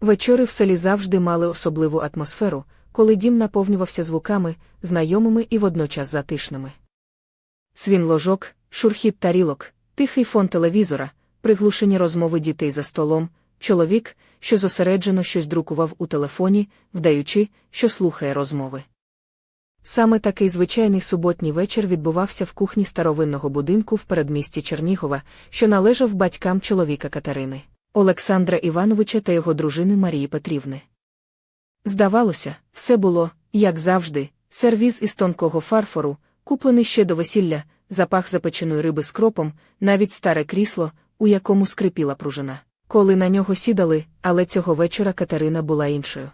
Вечори в селі завжди мали особливу атмосферу, коли дім наповнювався звуками, знайомими і водночас затишними. Свін ложок, шурхіт тарілок, тихий фон телевізора, приглушені розмови дітей за столом, чоловік, що зосереджено щось друкував у телефоні, вдаючи, що слухає розмови. Саме такий звичайний суботній вечір відбувався в кухні старовинного будинку в передмісті Чернігова, що належав батькам чоловіка Катерини, Олександра Івановича та його дружини Марії Петрівни. Здавалося, все було, як завжди, сервіз із тонкого фарфору, куплений ще до весілля, запах запеченої риби з кропом, навіть старе крісло, у якому скрипіла пружина. Коли на нього сідали, але цього вечора Катерина була іншою.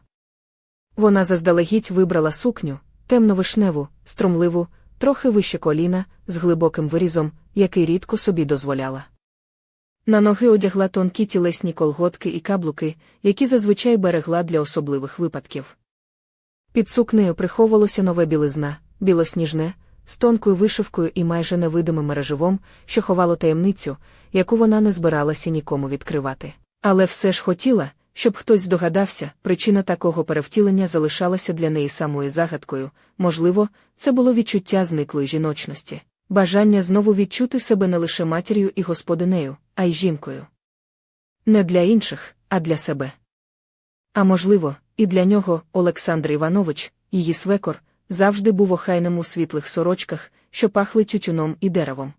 Вона заздалегідь вибрала сукню, темно-вишневу, струмливу, трохи вище коліна, з глибоким вирізом, який рідко собі дозволяла. На ноги одягла тонкі тілесні колготки і каблуки, які зазвичай берегла для особливих випадків. Під сукнею приховувалося нове білизна, білосніжне, з тонкою вишивкою і майже невидимим мереживом, що ховало таємницю, яку вона не збиралася нікому відкривати. Але все ж хотіла, щоб хтось здогадався, причина такого перевтілення залишалася для неї самою загадкою, можливо, це було відчуття зниклої жіночності, бажання знову відчути себе не лише матір'ю і господинею, а й жінкою. Не для інших, а для себе. А можливо, і для нього Олександр Іванович, її свекор, завжди був охайним у світлих сорочках, що пахли тютюном і деревом.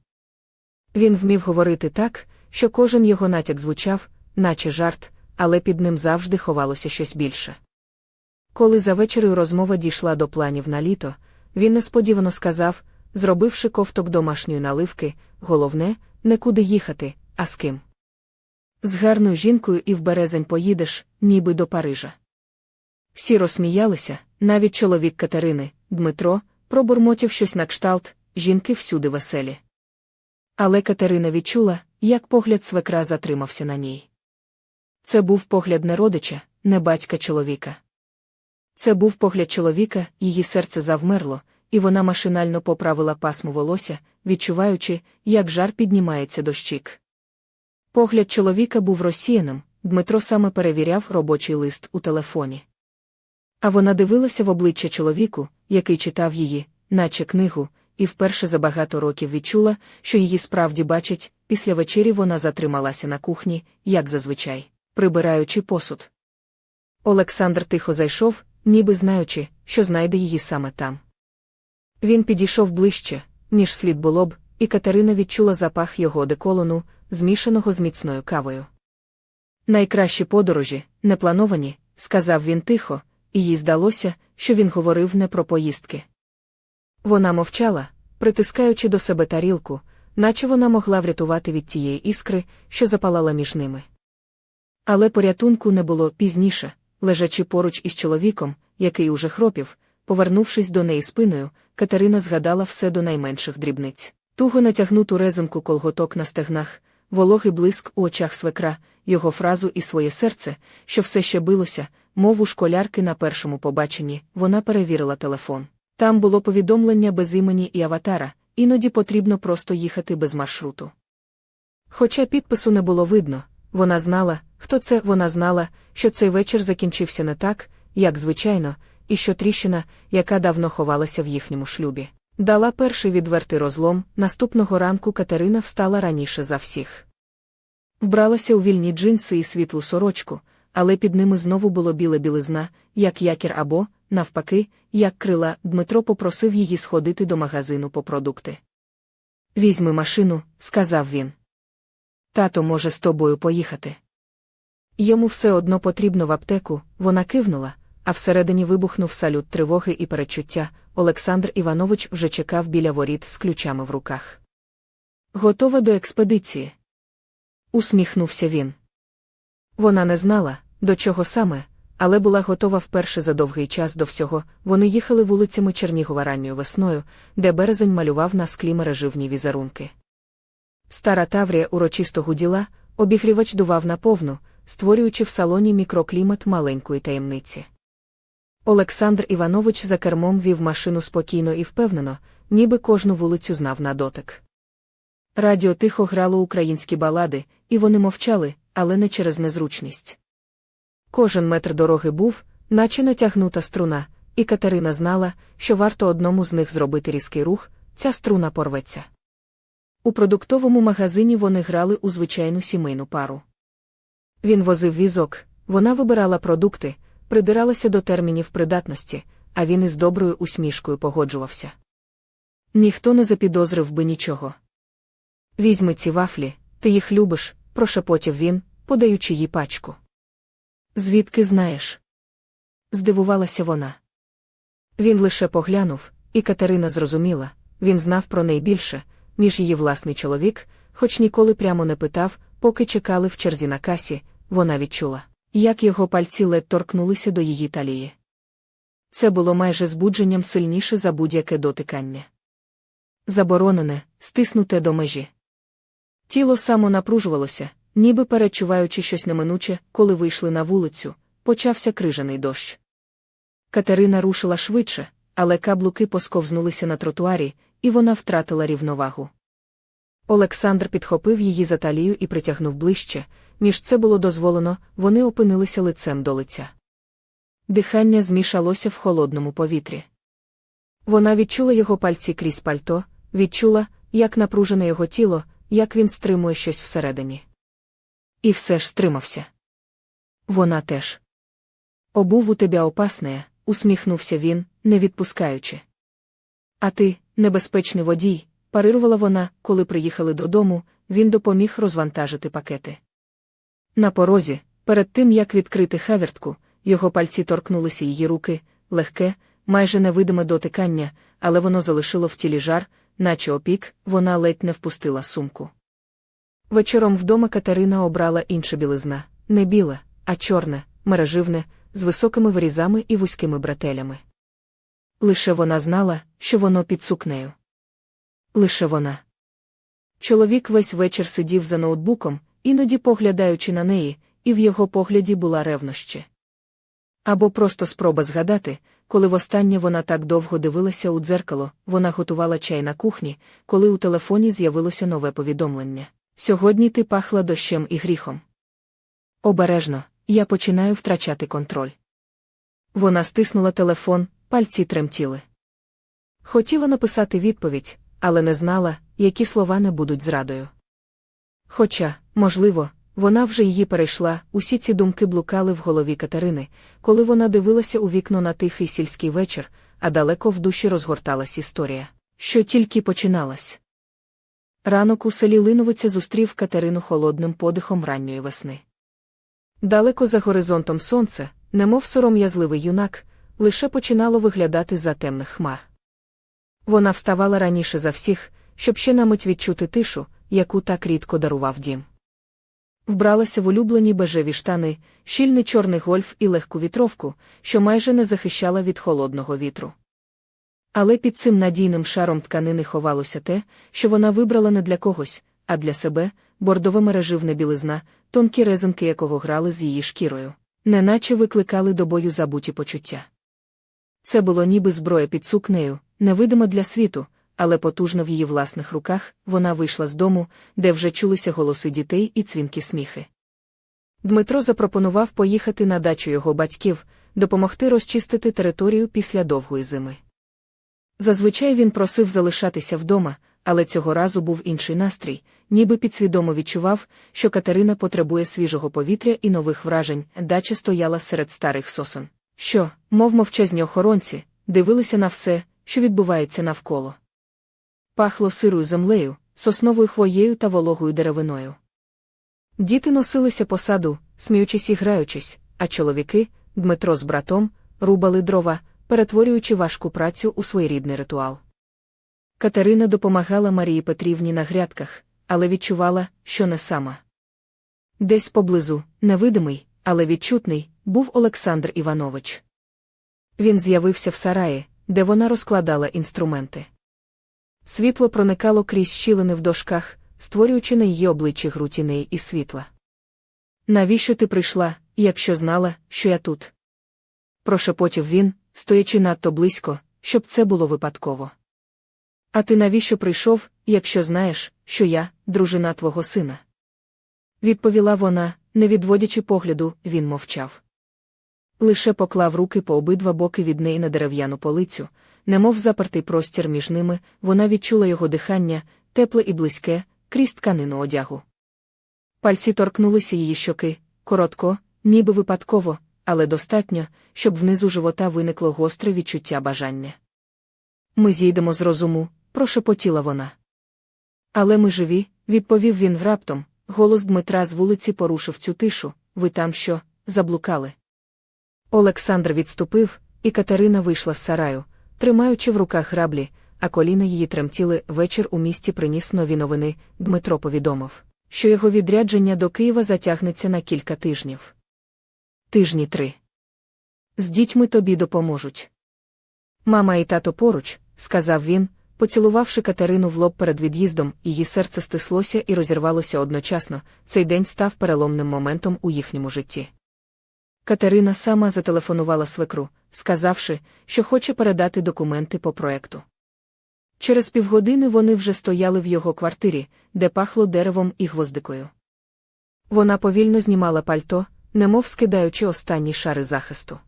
Він вмів говорити так, що кожен його натяк звучав, наче жарт, але під ним завжди ховалося щось більше. Коли за вечерею розмова дійшла до планів на літо, він несподівано сказав, зробивши ковток домашньої наливки, головне, не куди їхати, а з ким. З гарною жінкою і в березень поїдеш, ніби до Парижа. Всі розсміялися, навіть чоловік Катерини, Дмитро, пробурмотів щось на кшталт, жінки всюди веселі. Але Катерина відчула, як погляд свекра затримався на ній. Це був погляд не родича, не батька чоловіка. Це був погляд чоловіка, її серце завмерло, і вона машинально поправила пасму волосся, відчуваючи, як жар піднімається до щік. Погляд чоловіка був розсіяним, Дмитро саме перевіряв робочий лист у телефоні. А вона дивилася в обличчя чоловіку, який читав її, наче книгу, і вперше за багато років відчула, що її справді бачать, після вечері вона затрималася на кухні, як зазвичай, прибираючи посуд. Олександр тихо зайшов, ніби знаючи, що знайде її саме там. Він підійшов ближче, ніж слід було б, і Катерина відчула запах його одеколону, змішаного з міцною кавою. Найкращі подорожі, неплановані, сказав він тихо, і їй здалося, що він говорив не про поїздки. Вона мовчала, притискаючи до себе тарілку, наче вона могла врятувати від тієї іскри, що запалала між ними. Але порятунку не було пізніше, лежачи поруч із чоловіком, який уже хропів, повернувшись до неї спиною, Катерина згадала все до найменших дрібниць. Туго натягнуту резинку колготок на стегнах, вологий блиск у очах свекра, його фразу і своє серце, що все ще билося, мов у школярки на першому побаченні, вона перевірила телефон. Там було повідомлення без імені і аватара, іноді потрібно просто їхати без маршруту. Хоча підпису не було видно, вона знала, хто це, вона знала, що цей вечір закінчився не так, як звичайно, і що тріщина, яка давно ховалася в їхньому шлюбі. Дала перший відвертий розлом, наступного ранку Катерина встала раніше за всіх. Вбралася у вільні джинси і світлу сорочку, але під ними знову було біле білизна, як якір або, навпаки, як крила, Дмитро попросив її сходити до магазину по продукти. Візьми машину, сказав він. Тато може з тобою поїхати. Йому все одно потрібно в аптеку, вона кивнула, а всередині вибухнув салют тривоги і перечуття. Олександр Іванович вже чекав біля воріт з ключами в руках. Готова до експедиції. Усміхнувся він. Вона не знала, до чого саме, але була готова вперше за довгий час до всього. Вони їхали вулицями Чернігова ранньою весною, де березень малював на склі мереживні візерунки. Стара Таврія урочисто гуділа, обігрівач дував наповну, створюючи в салоні мікроклімат маленької таємниці. Олександр Іванович за кермом вів машину спокійно і впевнено, ніби кожну вулицю знав на дотик. Радіо тихо грало українські балади, і вони мовчали, але не через незручність. Кожен метр дороги був, наче натягнута струна, і Катерина знала, що варто одному з них зробити різкий рух, ця струна порветься. У продуктовому магазині вони грали у звичайну сімейну пару. Він возив візок, вона вибирала продукти, придиралася до термінів придатності, а він із доброю усмішкою погоджувався. Ніхто не запідозрив би нічого. Візьми ці вафлі, ти їх любиш, прошепотів він, подаючи їй пачку. Звідки знаєш? здивувалася вона. Він лише поглянув, і Катерина зрозуміла він знав про неї більше, ніж її власний чоловік, хоч ніколи прямо не питав, поки чекали в черзі на касі, вона відчула, як його пальці ледь торкнулися до її талії. Це було майже збудженням сильніше за будь-яке дотикання. Заборонене, стиснуте до межі. Тіло само напружувалося, ніби перечуваючи щось неминуче, коли вийшли на вулицю, почався крижаний дощ. Катерина рушила швидше, але каблуки посковзнулися на тротуарі, і вона втратила рівновагу. Олександр підхопив її за талію і притягнув ближче, між це було дозволено, вони опинилися лицем до лиця. Дихання змішалося в холодному повітрі. Вона відчула його пальці крізь пальто, відчула, як напружене його тіло, як він стримує щось всередині. І все ж стримався. Вона теж. Обув у тебе опасне, усміхнувся він, не відпускаючи. А ти, небезпечний водій, парирувала вона, коли приїхали додому, він допоміг розвантажити пакети. На порозі, перед тим як відкрити хавертку, його пальці торкнулися її руки, легке, майже невидиме дотикання, але воно залишило в тілі жар, наче опік, вона ледь не впустила сумку. Вечором вдома Катерина обрала інше білизна, не біле, а чорне, мереживне, з високими вирізами і вузькими бретелями. Лише вона знала, що воно під сукнею. Лише вона. Чоловік весь вечір сидів за ноутбуком, іноді поглядаючи на неї, і в його погляді була ревнощі. Або просто спроба згадати, коли востаннє вона так довго дивилася у дзеркало, вона готувала чай на кухні, коли у телефоні з'явилося нове повідомлення. Сьогодні ти пахла дощем і гріхом. Обережно, я починаю втрачати контроль. Вона стиснула телефон, пальці тремтіли. Хотіла написати відповідь, але не знала, які слова не будуть зрадою. Хоча, можливо, вона вже її перейшла, усі ці думки блукали в голові Катерини, коли вона дивилася у вікно на тихий сільський вечір, а далеко в душі розгорталась історія, що тільки починалась. Ранок у селі Линовиця зустрів Катерину холодним подихом ранньої весни. Далеко за горизонтом сонце, немов сором'язливий юнак, лише починало виглядати за темних хмар. Вона вставала раніше за всіх, щоб ще на мить відчути тишу, яку так рідко дарував дім. Вбралася в улюблені бежеві штани, щільний чорний гольф і легку вітровку, що майже не захищала від холодного вітру. Але під цим надійним шаром тканини ховалося те, що вона вибрала не для когось, а для себе, бордове мереживне білизна, тонкі резинки якого грали з її шкірою, неначе викликали до бою забуті почуття. Це було ніби зброя під сукнею, невидима для світу, але потужно в її власних руках вона вийшла з дому, де вже чулися голоси дітей і цвінки сміхи. Дмитро запропонував поїхати на дачу його батьків, допомогти розчистити територію після довгої зими. Зазвичай він просив залишатися вдома, але цього разу був інший настрій, ніби підсвідомо відчував, що Катерина потребує свіжого повітря і нових вражень, дача стояла серед старих сосон. Що, мов мовчазні охоронці, дивилися на все, що відбувається навколо. Пахло сирою землею, сосновою хвоєю та вологою деревиною. Діти носилися по саду, сміючись і граючись, а чоловіки, Дмитро з братом, рубали дрова, перетворюючи важку працю у своєрідний ритуал. Катерина допомагала Марії Петрівні на грядках, але відчувала, що не сама. Десь поблизу, невидимий, але відчутний, був Олександр Іванович. Він з'явився в сараї, де вона розкладала інструменти. Світло проникало крізь щілини в дошках, створюючи на її обличчі грутінеї і світла. Навіщо ти прийшла, якщо знала, що я тут? Прошепотів він, стоячи надто близько, щоб це було випадково. А ти навіщо прийшов, якщо знаєш, що я, дружина твого сина? Відповіла вона, не відводячи погляду, він мовчав. Лише поклав руки по обидва боки від неї на дерев'яну полицю, немов запертий простір між ними, вона відчула його дихання, тепле і близьке, крізь тканину одягу. Пальці торкнулися її щоки, коротко, ніби випадково, але достатньо, щоб внизу живота виникло гостре відчуття бажання. Ми зійдемо з розуму, прошепотіла вона. Але ми живі, відповів він враптом, голос Дмитра з вулиці порушив цю тишу. Ви там що, заблукали? Олександр відступив, і Катерина вийшла з сараю, тримаючи в руках граблі, а коліна її тремтіли. Вечір у місті приніс нові новини. Дмитро повідомив, що його відрядження до Києва затягнеться на кілька тижнів. Тижні три. З дітьми тобі допоможуть. Мама і тато поруч, сказав він, поцілувавши Катерину в лоб перед від'їздом, її серце стислося і розірвалося одночасно. Цей день став переломним моментом у їхньому житті. Катерина сама зателефонувала свекру, сказавши, що хоче передати документи по проекту. Через півгодини вони вже стояли в його квартирі, де пахло деревом і гвоздикою. Вона повільно знімала пальто, немов скидаючи останні шари захисту.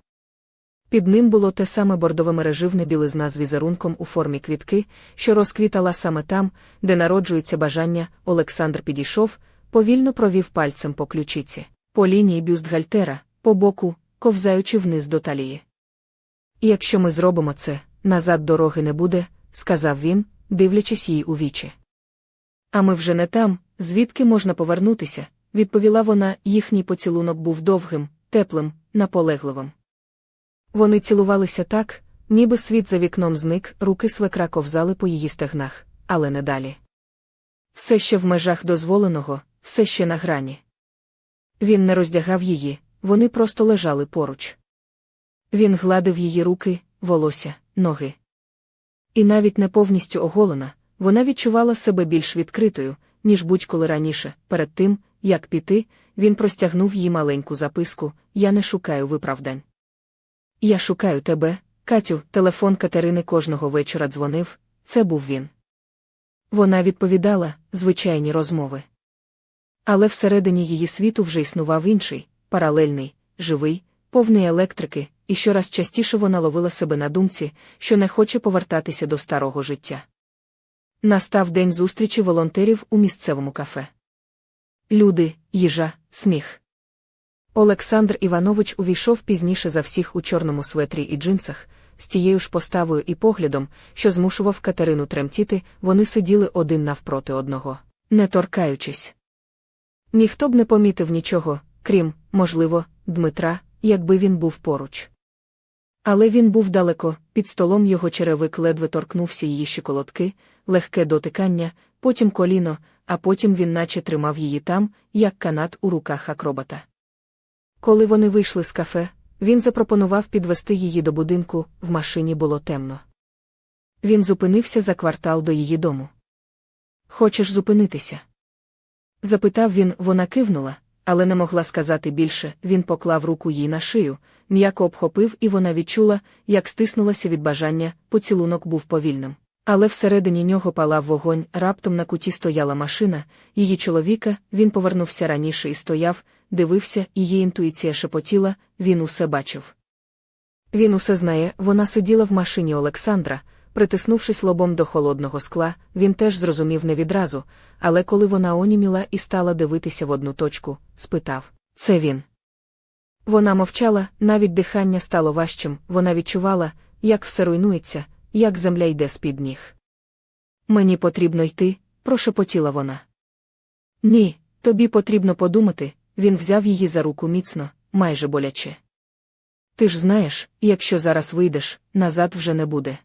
Під ним було те саме бордове мереживне білизна з візерунком у формі квітки, що розквітала саме там, де народжується бажання. Олександр підійшов, повільно провів пальцем по ключиці, по лінії бюстгальтера, по боку, ковзаючи вниз до талії. Якщо ми зробимо це, назад дороги не буде, сказав він, дивлячись їй у вічі. А ми вже не там, звідки можна повернутися, відповіла вона, їхній поцілунок був довгим, теплим, наполегливим. Вони цілувалися так, ніби світ за вікном зник, руки свекра ковзали по її стегнах, але не далі. Все ще в межах дозволеного, все ще на грані. Він не роздягав її, вони просто лежали поруч. Він гладив її руки, волосся, ноги. І навіть не повністю оголена, вона відчувала себе більш відкритою, ніж будь-коли раніше. Перед тим, як піти, він простягнув їй маленьку записку Я не шукаю виправдань. Я шукаю тебе, Катю, телефон Катерини кожного вечора дзвонив, це був він. Вона відповідала звичайні розмови. Але всередині її світу вже існував інший, паралельний, живий, повний електрики, і щораз частіше вона ловила себе на думці, що не хоче повертатися до старого життя. Настав день зустрічі волонтерів у місцевому кафе. Люди, їжа, сміх. Олександр Іванович увійшов пізніше за всіх у чорному светрі і джинсах, з тією ж поставою і поглядом, що змушував Катерину тремтіти, вони сиділи один навпроти одного, не торкаючись. Ніхто б не помітив нічого, крім, можливо, Дмитра, якби він був поруч. Але він був далеко, під столом його черевик ледве торкнувся її щиколотки, легке дотикання, потім коліно, а потім він наче тримав її там, як канат у руках акробата. Коли вони вийшли з кафе, він запропонував підвести її до будинку, в машині було темно. Він зупинився за квартал до її дому. Хочеш зупинитися? Запитав він, вона кивнула, але не могла сказати більше. Він поклав руку їй на шию, м'яко обхопив, і вона відчула, як стиснулася від бажання, поцілунок був повільним. Але всередині нього палав вогонь, раптом на куті стояла машина, її чоловіка, він повернувся раніше і стояв, дивився, її інтуїція шепотіла, він усе бачив. Він усе знає, вона сиділа в машині Олександра, притиснувшись лобом до холодного скла, він теж зрозумів не відразу, але коли вона оніміла і стала дивитися в одну точку, спитав Це він. Вона мовчала, навіть дихання стало важчим, вона відчувала, як все руйнується, як земля йде з-під ніг. Мені потрібно йти, прошепотіла вона. Ні, тобі потрібно подумати, він взяв її за руку міцно, майже боляче. Ти ж знаєш, якщо зараз вийдеш, назад вже не буде.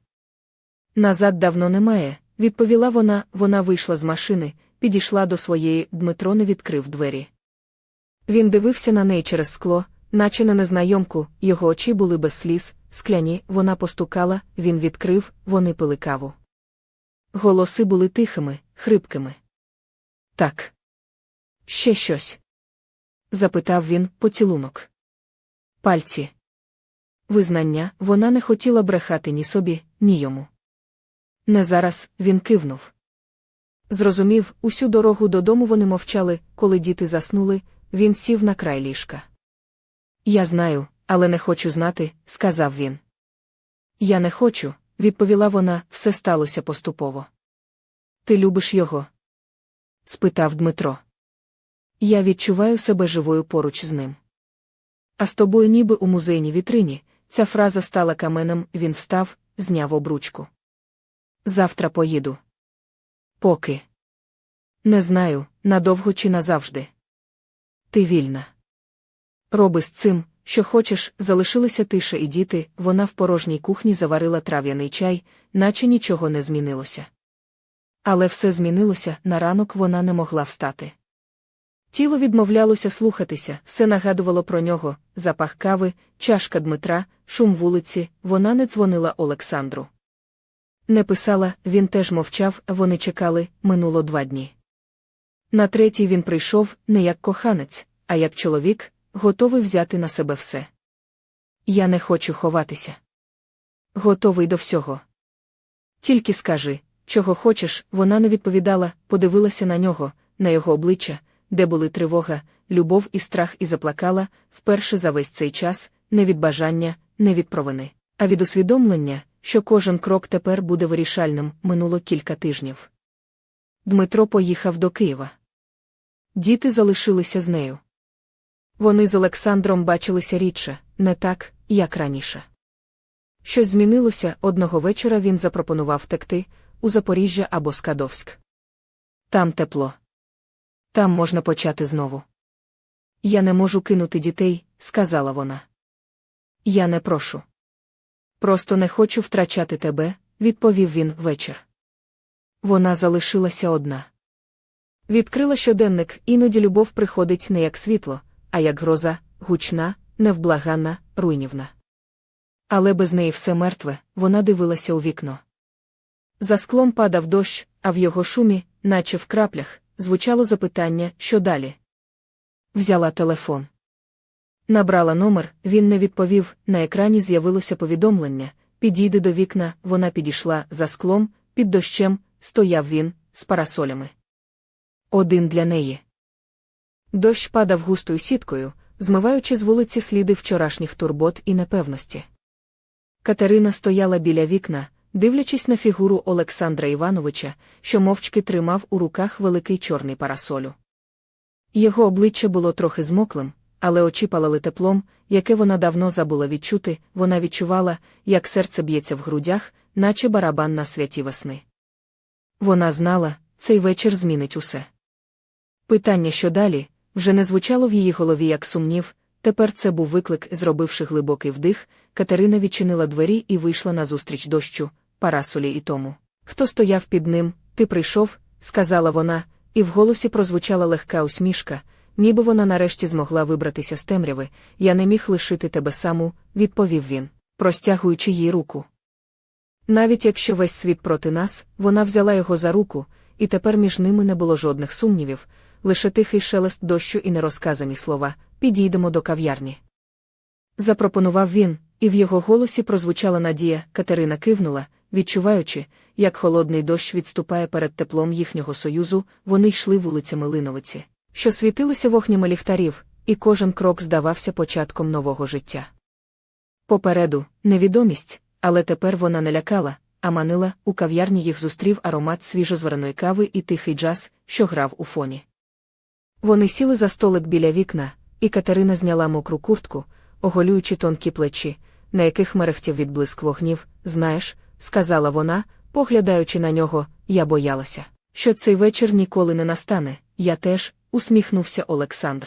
Назад давно немає, відповіла вона, вона вийшла з машини, підійшла до своєї, Дмитро не відкрив двері. Він дивився на неї через скло, наче на незнайомку, його очі були без сліз, скляні, вона постукала, він відкрив, вони пили каву. Голоси були тихими, хрипкими. Так. Ще щось? запитав він поцілунок. Пальці. Визнання вона не хотіла брехати ні собі, ні йому. Не зараз він кивнув. Зрозумів, усю дорогу додому вони мовчали, коли діти заснули, він сів на край ліжка. Я знаю, але не хочу знати, сказав він. Я не хочу, відповіла вона, все сталося поступово. Ти любиш його? спитав Дмитро. Я відчуваю себе живою поруч з ним. А з тобою, ніби у музейній вітрині, ця фраза стала каменем, він встав, зняв обручку. Завтра поїду. Поки. Не знаю, надовго чи назавжди. Ти вільна. Роби з цим, що хочеш, залишилися тиша і діти, вона в порожній кухні заварила трав'яний чай, наче нічого не змінилося. Але все змінилося, на ранок вона не могла встати. Тіло відмовлялося слухатися, все нагадувало про нього, запах кави, чашка Дмитра, шум вулиці, вона не дзвонила Олександру. Не писала, він теж мовчав, вони чекали, минуло два дні. На третій він прийшов не як коханець, а як чоловік, готовий взяти на себе все. Я не хочу ховатися. Готовий до всього. Тільки скажи, чого хочеш, вона не відповідала, подивилася на нього, на його обличчя, де були тривога, любов і страх, і заплакала, вперше за весь цей час, не від бажання, не від провини, а від усвідомлення, що кожен крок тепер буде вирішальним, минуло кілька тижнів. Дмитро поїхав до Києва. Діти залишилися з нею. Вони з Олександром бачилися рідше, не так, як раніше. Щось змінилося, одного вечора він запропонував втекти у Запоріжжя або Скадовськ. Там тепло. Там можна почати знову. Я не можу кинути дітей, сказала вона. Я не прошу. Просто не хочу втрачати тебе, відповів він вечір. Вона залишилася одна. Відкрила щоденник, іноді любов приходить не як світло, а як гроза, гучна, невблаганна, руйнівна. Але без неї все мертве, вона дивилася у вікно. За склом падав дощ, а в його шумі, наче в краплях, звучало запитання, що далі. Взяла телефон. Набрала номер, він не відповів, на екрані з'явилося повідомлення підійди до вікна, вона підійшла за склом, під дощем, стояв він, з парасолями. Один для неї. Дощ падав густою сіткою, змиваючи з вулиці сліди вчорашніх турбот і непевності. Катерина стояла біля вікна, дивлячись на фігуру Олександра Івановича, що мовчки тримав у руках великий чорний парасолю. Його обличчя було трохи змоклим, але очі палали теплом, яке вона давно забула відчути, вона відчувала, як серце б'ється в грудях, наче барабан на святі весни. Вона знала, цей вечір змінить усе. Питання, що далі, вже не звучало в її голові як сумнів, тепер це був виклик, зробивши глибокий вдих, Катерина відчинила двері і вийшла назустріч дощу, парасолі і тому. Хто стояв під ним, ти прийшов, сказала вона, і в голосі прозвучала легка усмішка, ніби вона нарешті змогла вибратися з темряви. Я не міг лишити тебе саму, відповів він, простягуючи їй руку. Навіть якщо весь світ проти нас, вона взяла його за руку, і тепер між ними не було жодних сумнівів, лише тихий шелест дощу і нерозказані слова підійдемо до кав'ярні. Запропонував він, і в його голосі прозвучала надія, Катерина кивнула, відчуваючи, як холодний дощ відступає перед теплом їхнього союзу, вони йшли вулицями Линовиці, що світилися вогнями ліхтарів, і кожен крок здавався початком нового життя. Попереду невідомість, але тепер вона не лякала, а манила, у кав'ярні їх зустрів аромат свіжозвареної кави і тихий джаз, що грав у фоні. Вони сіли за столик біля вікна, і Катерина зняла мокру куртку, оголюючи тонкі плечі, на яких мерехтів відблиск вогнів, знаєш, сказала вона, поглядаючи на нього, я боялася, що цей вечір ніколи не настане, я теж, усміхнувся Олександр.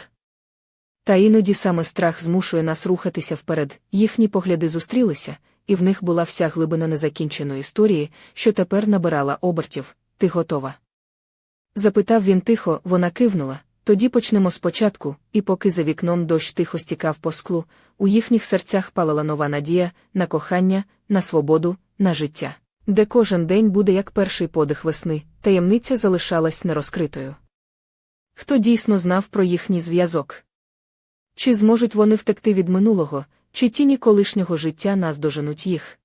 Та іноді саме страх змушує нас рухатися вперед, їхні погляди зустрілися, і в них була вся глибина незакінченої історії, що тепер набирала обертів. Ти готова? Запитав він тихо, вона кивнула. Тоді почнемо спочатку, і поки за вікном дощ тихо стікав по склу, у їхніх серцях палала нова надія на кохання, на свободу, на життя, де кожен день буде як перший подих весни, таємниця залишалась нерозкритою. Хто дійсно знав про їхній зв'язок? Чи зможуть вони втекти від минулого, чи тіні колишнього життя нас доженуть їх?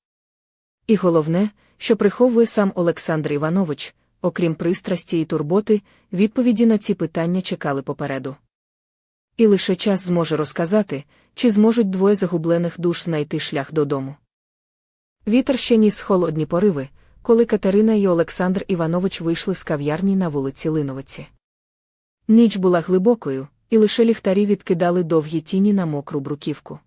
І головне, що приховує сам Олександр Іванович окрім пристрасті і турботи, відповіді на ці питання чекали попереду. І лише час зможе розказати, чи зможуть двоє загублених душ знайти шлях додому. Вітер ще ніс холодні пориви, коли Катерина і Олександр Іванович вийшли з кав'ярні на вулиці Линовиці. Ніч була глибокою, і лише ліхтарі відкидали довгі тіні на мокру бруківку.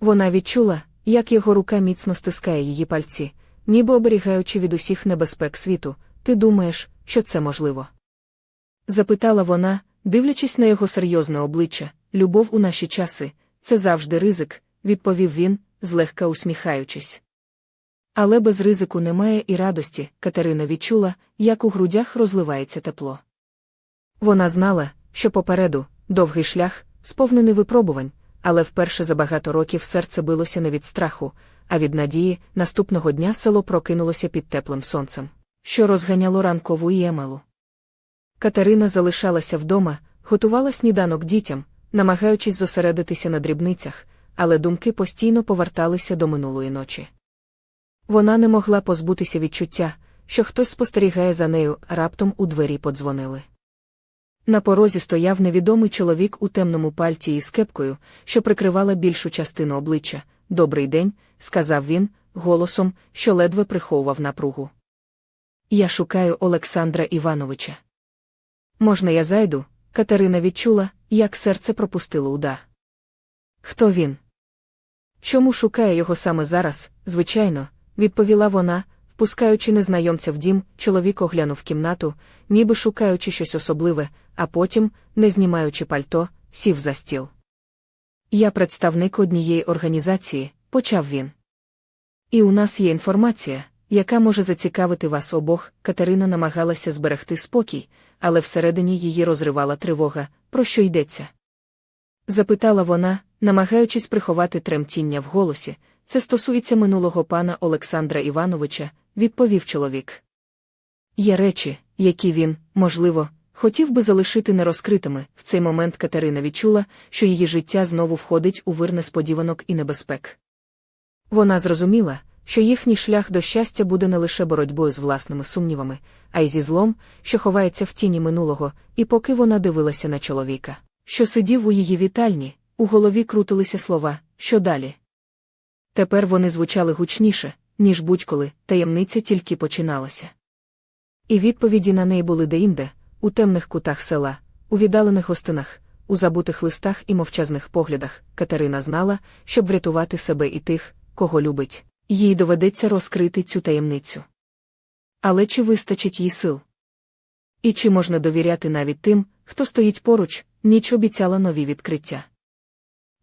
Вона відчула, як його рука міцно стискає її пальці, ніби оберігаючи від усіх небезпек світу, ти думаєш, що це можливо? Запитала вона, дивлячись на його серйозне обличчя, любов у наші часи, це завжди ризик, відповів він, злегка усміхаючись. Але без ризику немає і радості, Катерина відчула, як у грудях розливається тепло. Вона знала, що попереду довгий шлях, сповнений випробувань, але вперше за багато років серце билося не від страху, а від надії наступного дня село прокинулося під теплим сонцем, що розганяло ранкову Ємелу. Катерина залишалася вдома, готувала сніданок дітям, намагаючись зосередитися на дрібницях, але думки постійно поверталися до минулої ночі. Вона не могла позбутися відчуття, що хтось спостерігає за нею, раптом у двері подзвонили. На порозі стояв невідомий чоловік у темному пальті із кепкою, що прикривала більшу частину обличчя. Добрий день, сказав він, голосом, що ледве приховував напругу. Я шукаю Олександра Івановича. Можна я зайду? Катерина відчула, як серце пропустило удар. Хто він? Чому шукає його саме зараз, звичайно, відповіла вона, впускаючи незнайомця в дім, чоловік оглянув кімнату, ніби шукаючи щось особливе, а потім, не знімаючи пальто, сів за стіл. Я представник однієї організації, почав він. І у нас є інформація, яка може зацікавити вас обох. Катерина намагалася зберегти спокій, але всередині її розривала тривога, про що йдеться. Запитала вона, намагаючись приховати тремтіння в голосі. Це стосується минулого пана Олександра Івановича, відповів чоловік. Є речі, які він, можливо, хотів би залишити нерозкритими. В цей момент Катерина відчула, що її життя знову входить у вир несподіванок і небезпек. Вона зрозуміла, що їхній шлях до щастя буде не лише боротьбою з власними сумнівами, а й зі злом, що ховається в тіні минулого, і поки вона дивилася на чоловіка, що сидів у її вітальні, у голові крутилися слова, що далі. Тепер вони звучали гучніше, ніж будь-коли, таємниця тільки починалася. І відповіді на неї були деінде, у темних кутах села, у віддалених гостинах, у забутих листах і мовчазних поглядах. Катерина знала, щоб врятувати себе і тих, кого любить, їй доведеться розкрити цю таємницю. Але чи вистачить їй сил? І чи можна довіряти навіть тим, хто стоїть поруч, ніч обіцяла нові відкриття.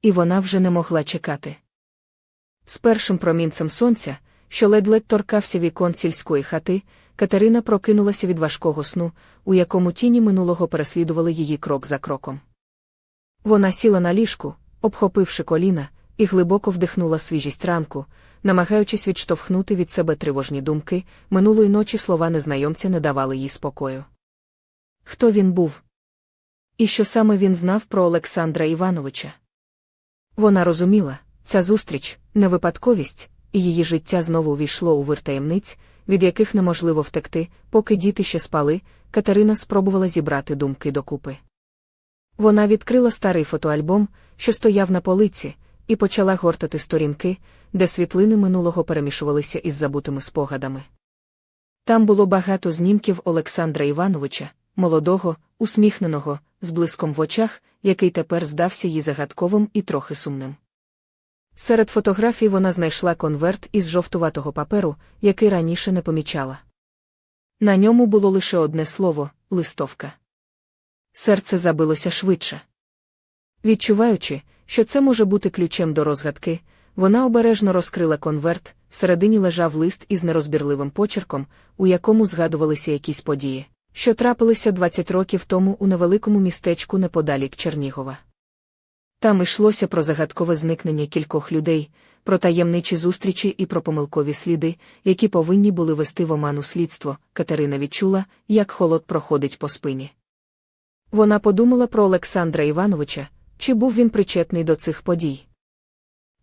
І вона вже не могла чекати. З першим промінцем сонця, що ледь-ледь торкався вікон сільської хати, Катерина прокинулася від важкого сну, у якому тіні минулого переслідували її крок за кроком. Вона сіла на ліжку, обхопивши коліна, і глибоко вдихнула свіжість ранку, намагаючись відштовхнути від себе тривожні думки, минулої ночі слова незнайомця не давали їй спокою. Хто він був? І що саме він знав про Олександра Івановича? Вона розуміла, ця зустріч не випадковість, і її життя знову увійшло у вир таємниць, від яких неможливо втекти, поки діти ще спали, Катерина спробувала зібрати думки докупи. Вона відкрила старий фотоальбом, що стояв на полиці, і почала гортати сторінки, де світлини минулого перемішувалися із забутими спогадами. Там було багато знімків Олександра Івановича, молодого, усміхненого, з блиском в очах, який тепер здався їй загадковим і трохи сумним. Серед фотографій вона знайшла конверт із жовтуватого паперу, який раніше не помічала. На ньому було лише одне слово листовка. Серце забилося швидше. Відчуваючи, що це може бути ключем до розгадки, вона обережно розкрила конверт, всередині лежав лист із нерозбірливим почерком, у якому згадувалися якісь події, що трапилися 20 років тому у невеликому містечку неподалік Чернігова. Там йшлося про загадкове зникнення кількох людей, про таємничі зустрічі і про помилкові сліди, які повинні були вести в оману слідство. Катерина відчула, як холод проходить по спині. Вона подумала про Олександра Івановича, чи був він причетний до цих подій.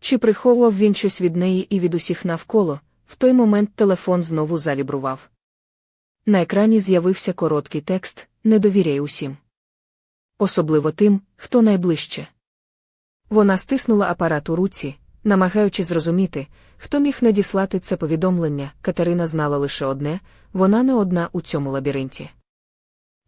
Чи приховував він щось від неї і від усіх навколо, в той момент телефон знову завібрував. На екрані з'явився короткий текст Не довіряй усім. Особливо тим, хто найближче. Вона стиснула апарат у руці, намагаючись зрозуміти, хто міг надіслати це повідомлення. Катерина знала лише одне вона не одна у цьому лабіринті.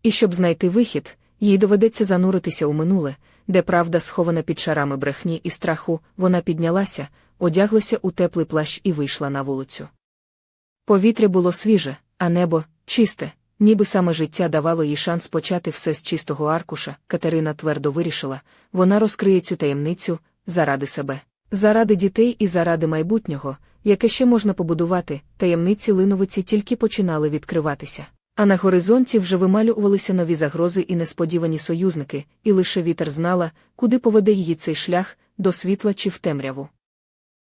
І щоб знайти вихід, їй доведеться зануритися у минуле, де правда схована під шарами брехні і страху, вона піднялася, одяглася у теплий плащ і вийшла на вулицю. Повітря було свіже, а небо чисте, ніби саме життя давало їй шанс почати все з чистого аркуша. Катерина твердо вирішила, вона розкриє цю таємницю заради себе, заради дітей і заради майбутнього, яке ще можна побудувати, таємниці линовиці тільки починали відкриватися. А на горизонті вже вималювалися нові загрози і несподівані союзники, і лише вітер знала, куди поведе її цей шлях, до світла чи в темряву.